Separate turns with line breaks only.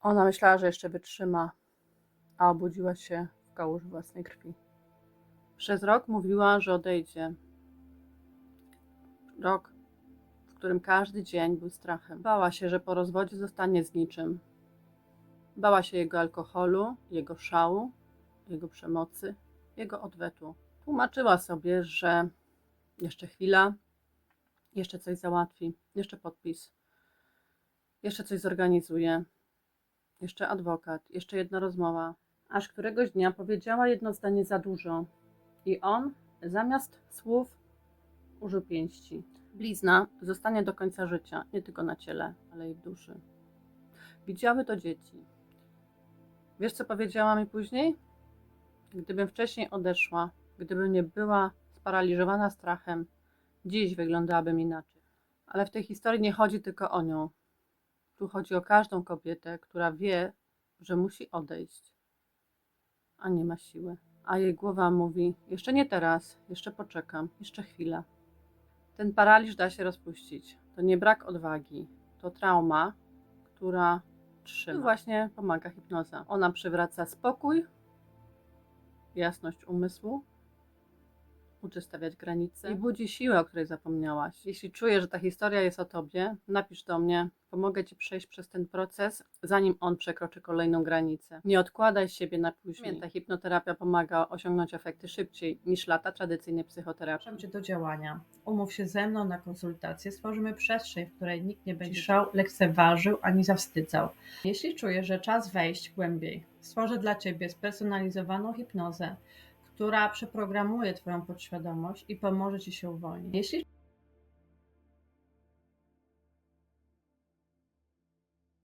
Ona myślała, że jeszcze wytrzyma, a obudziła się w kałuży własnej krwi. Przez rok mówiła, że odejdzie. Rok, w którym każdy dzień był strachem. Bała się, że po rozwodzie zostanie z niczym. Bała się jego alkoholu, jego szału, jego przemocy, jego odwetu. Tłumaczyła sobie, że jeszcze chwila, jeszcze coś załatwi, jeszcze podpis, jeszcze coś zorganizuje, jeszcze adwokat, jeszcze jedna rozmowa. Aż któregoś dnia powiedziała jedno zdanie za dużo i on zamiast słów użył pięści. Blizna zostanie do końca życia, nie tylko na ciele, ale i w duszy. Widziały to dzieci. Wiesz, co powiedziała mi później? Gdybym wcześniej odeszła, gdybym nie była sparaliżowana strachem, dziś wyglądałabym inaczej. Ale w tej historii nie chodzi tylko o nią. Tu chodzi o każdą kobietę, która wie, że musi odejść, a nie ma siły. A jej głowa mówi: Jeszcze nie teraz, jeszcze poczekam, jeszcze chwila. Ten paraliż da się rozpuścić. To nie brak odwagi, to trauma, która trzyma. Tu właśnie pomaga hipnoza. Ona przywraca spokój, jasność umysłu, uczy stawiać granice i budzi siłę, o której zapomniałaś. Jeśli czujesz, że ta historia jest o tobie, napisz do mnie. Pomogę ci przejść przez ten proces, zanim on przekroczy kolejną granicę. Nie odkładaj siebie na później. Pamiętaj, hipnoterapia pomaga osiągnąć efekty szybciej niż lata tradycyjnej psychoterapii.
Zapraszam Cię do działania. Umów się ze mną na konsultację. Stworzymy przestrzeń, w której nikt nie będzie szał, lekceważył ani zawstydzał. Jeśli czujesz, że czas wejść głębiej, stworzę dla Ciebie spersonalizowaną hipnozę, która przeprogramuje Twoją podświadomość i pomoże Ci się uwolnić. Jeśli